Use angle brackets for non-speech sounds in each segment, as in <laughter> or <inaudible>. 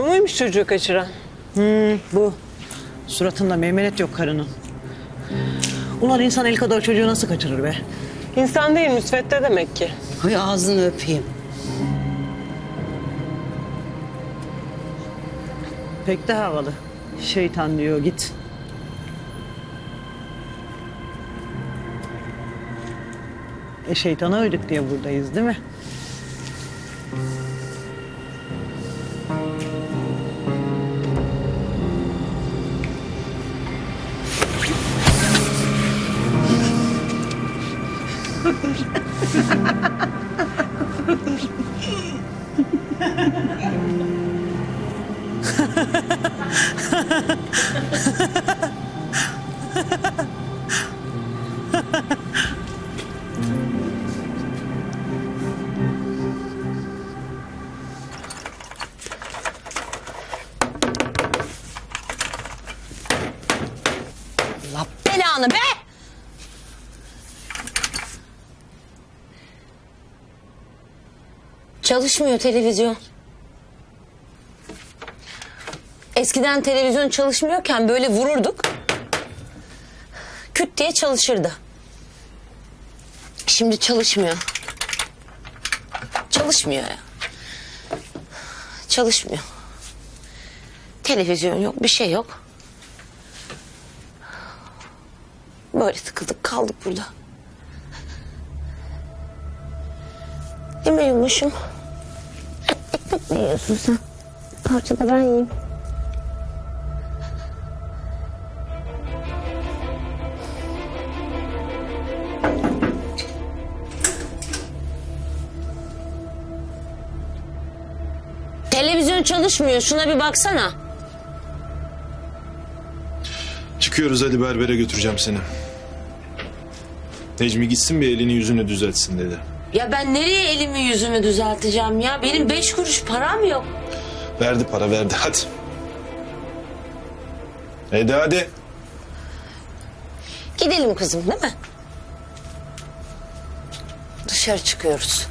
Bu muymuş çocuğu kaçıran? Bu. Suratında meymenet yok karının. Ulan insan el kadar çocuğu nasıl kaçırır be? İnsan değil müsvedde demek ki. Hay ağzını öpeyim. Pek de havalı. Şeytan diyor git. E şeytana uyduk diye buradayız değil mi? Ha ha ha! Çalışmıyor televizyon. Eskiden televizyon çalışmıyorken böyle vururduk. Küt diye çalışırdı. Şimdi çalışmıyor. Çalışmıyor ya. Çalışmıyor. Televizyon yok, bir şey yok. Böyle tıkıldık kaldık burada. Değil mi yumuşum? Mi yiyorsun sen? Parça da ben yiyeyim. Televizyon çalışmıyor. Şuna bir baksana. Çıkıyoruz hadi berbere götüreceğim seni. Necmi gitsin bir elini yüzünü düzeltsin dedi. Ya ben nereye elimi yüzümü düzelteceğim ya? Benim beş kuruş param yok. Verdi para verdi hadi. Hadi hadi. Gidelim kızım değil mi? Dışarı çıkıyoruz.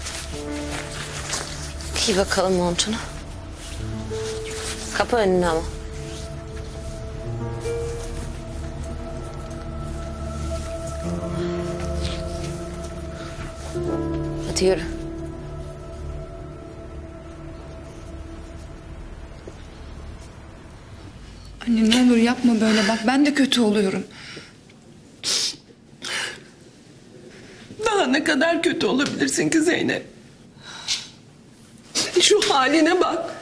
Giy bakalım montunu. Kapı önüne ama. Hadi yürü. Anne ne olur yapma böyle bak ben de kötü oluyorum. Daha ne kadar kötü olabilirsin ki Zeynep? Şu haline bak.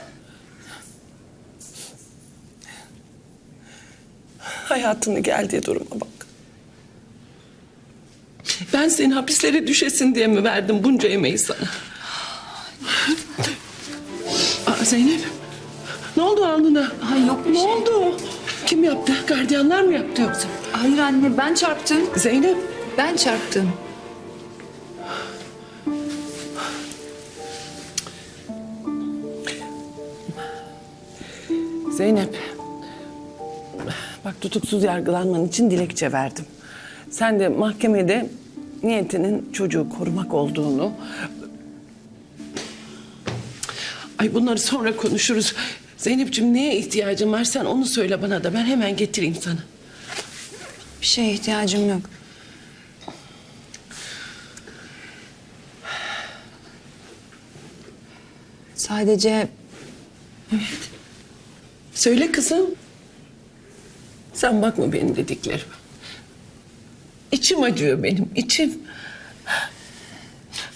Hayatını geldiği duruma bak. Ben seni hapislere düşesin diye mi verdim bunca emeği sana? Aa, Zeynep. Ne oldu alnına? Ay yok bir Ne şey. oldu? Kim yaptı? Gardiyanlar mı yaptı yoksa? Hayır anne ben çarptım. Zeynep. Ben çarptım. Zeynep. Bak tutuksuz yargılanman için dilekçe verdim. Sen de mahkemede niyetinin çocuğu korumak olduğunu... Ay bunları sonra konuşuruz. Zeynep'ciğim neye ihtiyacın var sen onu söyle bana da ben hemen getireyim sana. Bir şeye ihtiyacım yok. Sadece Söyle kızım. Sen bakma benim dediklerime. İçim acıyor benim içim.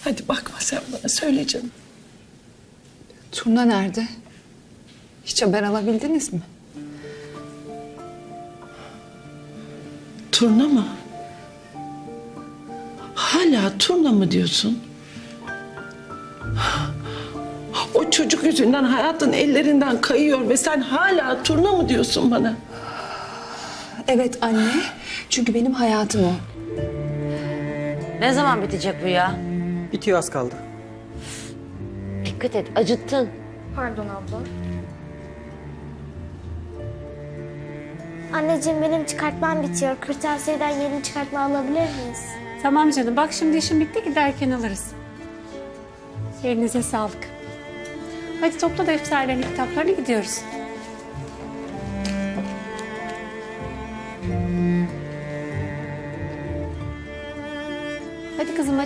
Hadi bakma sen bana söyle canım. Turna nerede? Hiç haber alabildiniz mi? Turna mı? Hala turna mı diyorsun? O çocuk yüzünden hayatın ellerinden kayıyor ve sen hala turna mı diyorsun bana? Evet anne. Çünkü benim hayatım o. Ne zaman bitecek bu ya? Bitiyor az kaldı. Dikkat et acıttın. Pardon abla. Anneciğim benim çıkartmam bitiyor. Kırtasiyeden yeni çıkartma alabilir miyiz? Tamam canım bak şimdi işim bitti giderken alırız. Elinize sağlık. Hadi topla defterlerini, kitaplarını gidiyoruz.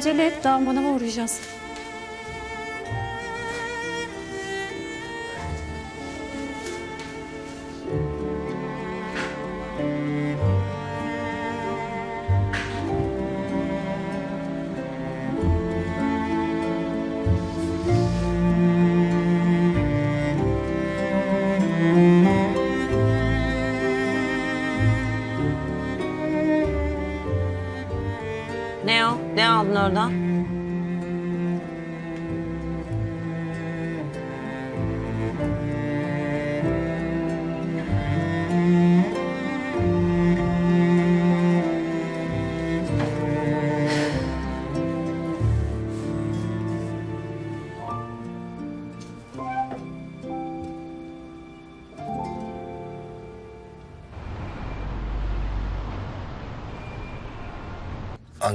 Acele et. Daha manava uğrayacağız. Ne? Ne aldın oradan?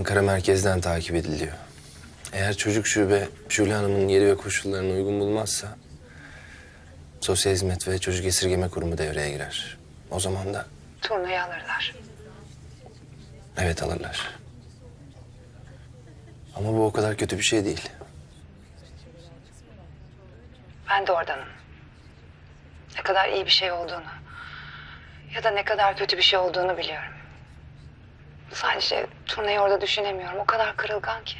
Ankara merkezden takip ediliyor. Eğer çocuk şube Şule Hanım'ın yeri ve koşullarını uygun bulmazsa... ...Sosyal Hizmet ve Çocuk Esirgeme Kurumu devreye girer. O zaman da Turnayı alırlar. evet alırlar. Ama bu o kadar kötü bir şey değil. Ben de oradanım. Ne kadar iyi bir şey olduğunu ya da ne kadar kötü bir şey olduğunu biliyorum. Sadece turnayı orada düşünemiyorum. O kadar kırılgan ki.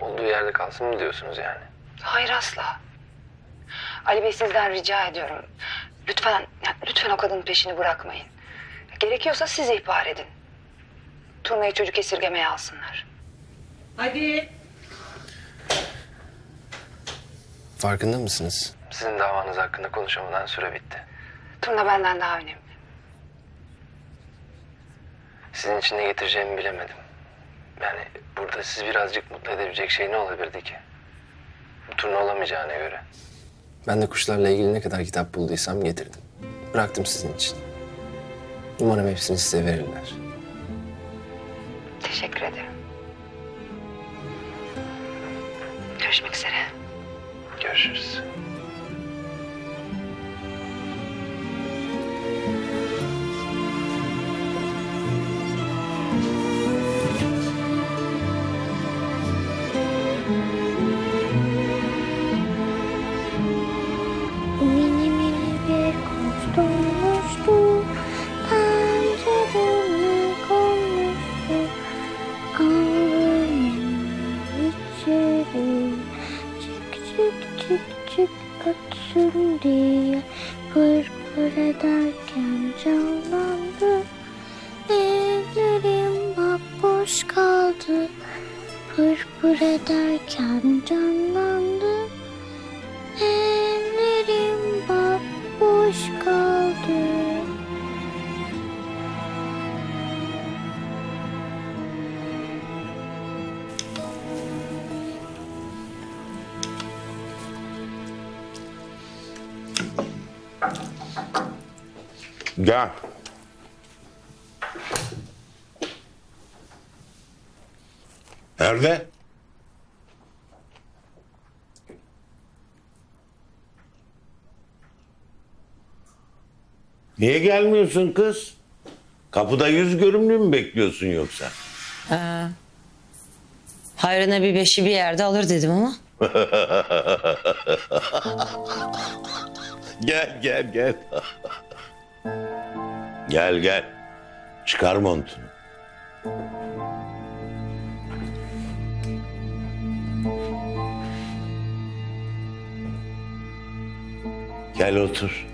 Olduğu yerde kalsın mı diyorsunuz yani? Hayır asla. Ali Bey sizden rica ediyorum. Lütfen, ya lütfen o kadının peşini bırakmayın. Gerekiyorsa siz ihbar edin. Turnayı çocuk esirgemeye alsınlar. Farkında mısınız? Sizin davanız hakkında konuşamadan süre bitti. Turna benden daha önemli. Sizin için ne getireceğimi bilemedim. Yani burada sizi birazcık mutlu edebilecek şey ne olabilirdi ki? Bu turnu olamayacağına göre. Ben de kuşlarla ilgili ne kadar kitap bulduysam getirdim. Bıraktım sizin için. Umarım hepsini size verirler. Teşekkür ederim. Görüşmek üzere. Görüşürüz. Boş kaldı. Pır pır ederken canlandı. Ellerim boş kaldı. Gel. Nerede? Niye gelmiyorsun kız? Kapıda yüz görümlü mü bekliyorsun yoksa? Hayrına bir beşi bir yerde alır dedim ama. <laughs> Gel gel gel. gel gel. Çıkar montunu. Gel otur.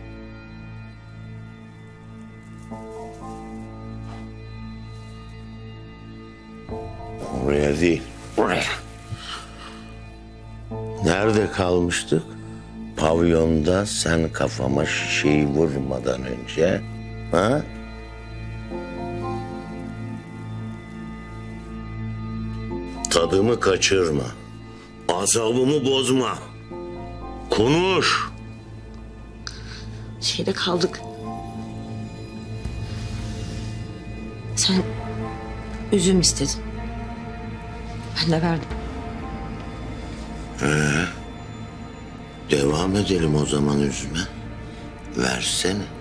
Oraya değil. Buraya. Nerede kalmıştık? Pavyonda sen kafama şişeyi vurmadan önce. Ha? Tadımı kaçırma. Asabımı bozma. Konuş. Şeyde kaldık. Sen üzüm istedin. Ben de verdim. Devam edelim o zaman üzme. Versene.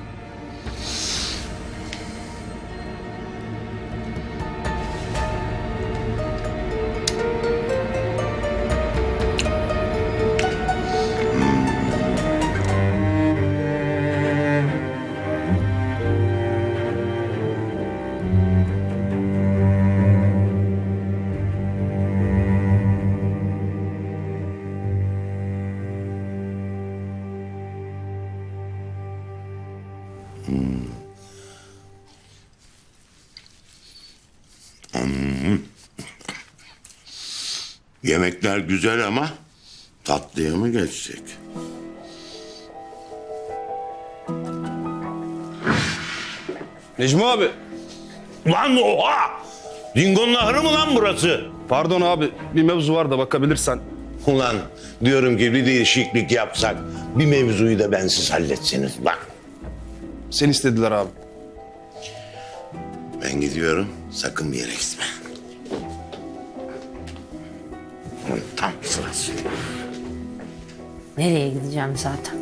Yemekler güzel ama tatlıya mı geçsek? Necmi abi. Lan oha! Dingo'nun ahırı mı lan burası? Pardon abi bir mevzu var da bakabilirsen. Ulan diyorum ki bir değişiklik yapsak bir mevzuyu da bensiz halletseniz lan. Seni istediler abi. Ben gidiyorum sakın bir yere gitme. Tam sırası. Nereye gideceğim zaten?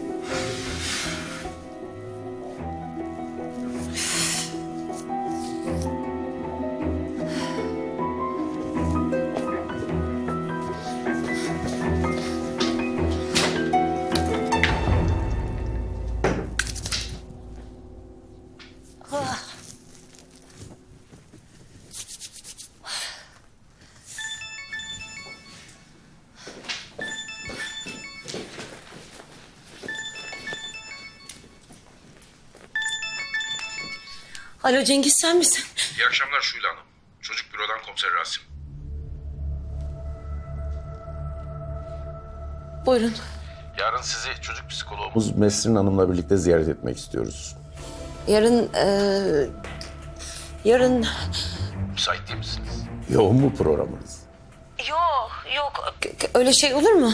Alo Cengiz sen misin? İyi akşamlar Şule Hanım. Çocuk bürodan komiser Rasim. Buyurun. Yarın sizi çocuk psikoloğumuz Mesrin Hanım'la birlikte ziyaret etmek istiyoruz. Yarın eee, yarın Müsait değil misiniz? Yoğun mu programınız? Yok yok öyle şey olur mu?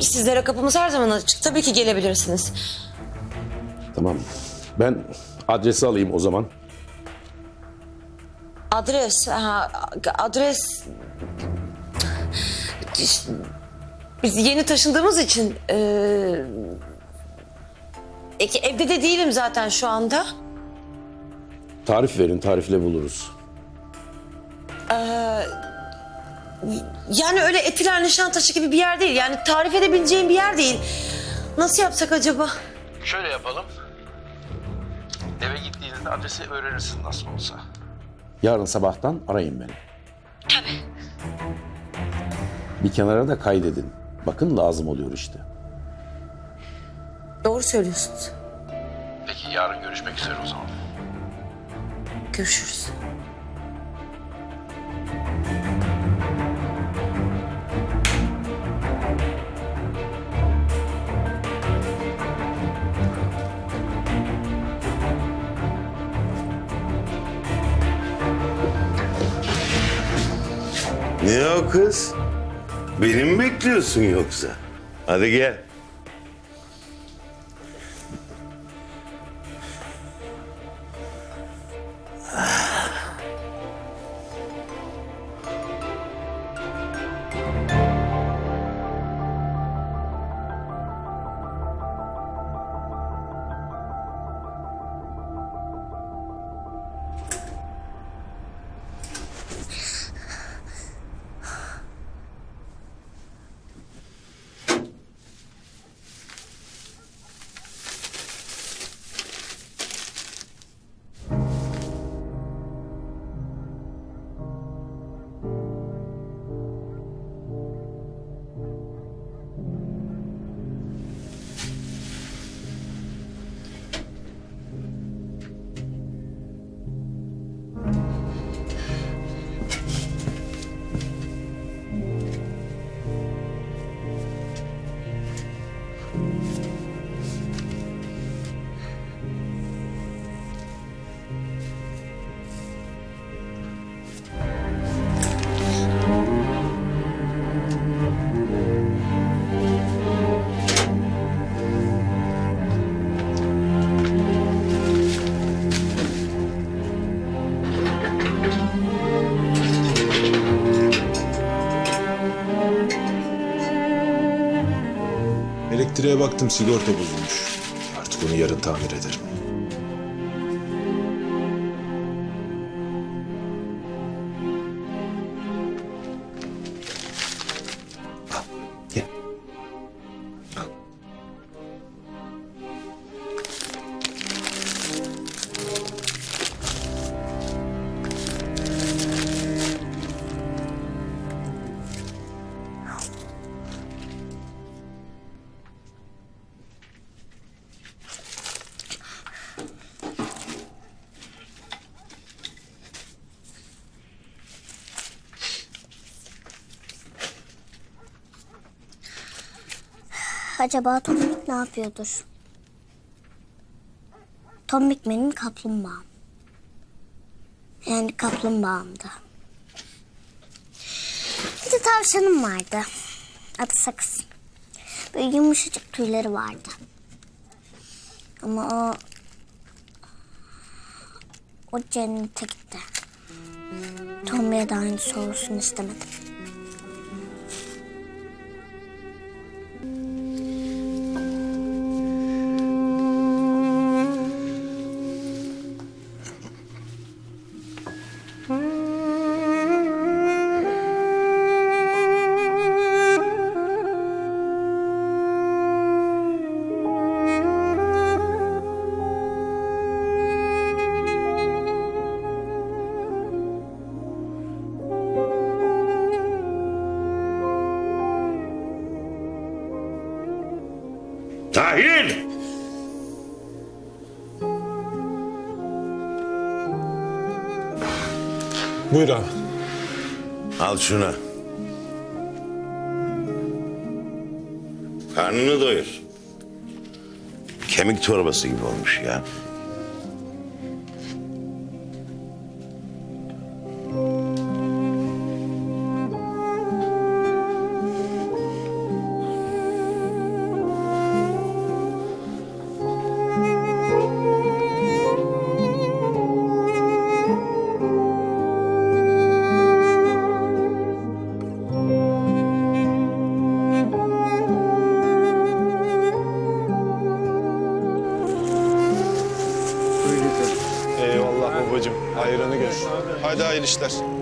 Sizlere kapımız her zaman açık. Tabii ki gelebilirsiniz. Tamam. Ben adresi alayım o zaman. Adres, ha, adres... Biz yeni taşındığımız için... eee, e, evde de değilim zaten şu anda. Tarif verin, tarifle buluruz. Yani öyle Etiler Nişantaşı gibi bir yer değil. Yani tarif edebileceğim bir yer değil. Nasıl yapsak acaba? Şöyle yapalım. Gittiğinizde adresi öğrenirsiniz nasıl olsa. Yarın sabahtan arayın beni. Tabii. Bir kenara da kaydedin. Bakın lazım oluyor işte. Doğru söylüyorsunuz. Peki yarın görüşmek üzere o zaman. Görüşürüz. Kız? Beni mi bekliyorsun yoksa? Hadi gel. Elektriğe baktım sigorta bozulmuş. Artık onu yarın tamir ederim. Acaba Tombik ne yapıyordur? Tombik benim kaplumbağam. Yani kaplumbağamdı. Bir de tavşanım vardı. Adı Sakız. Böyle yumuşacık tüyleri vardı. Ama o... O cennete gitti. Tombik'e de aynısı olsun istemedim. Tahir! Buyur abi. Al şunu. Karnını doyur. Kemik torbası gibi olmuş ya. Hayırlı işler.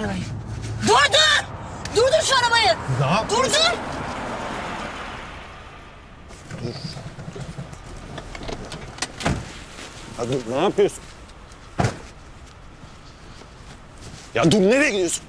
Arabayı. Durdur! Durdur şu arabayı! Ne Durdur! Hadi ne yapıyorsun? Ya dur nereye gidiyorsun?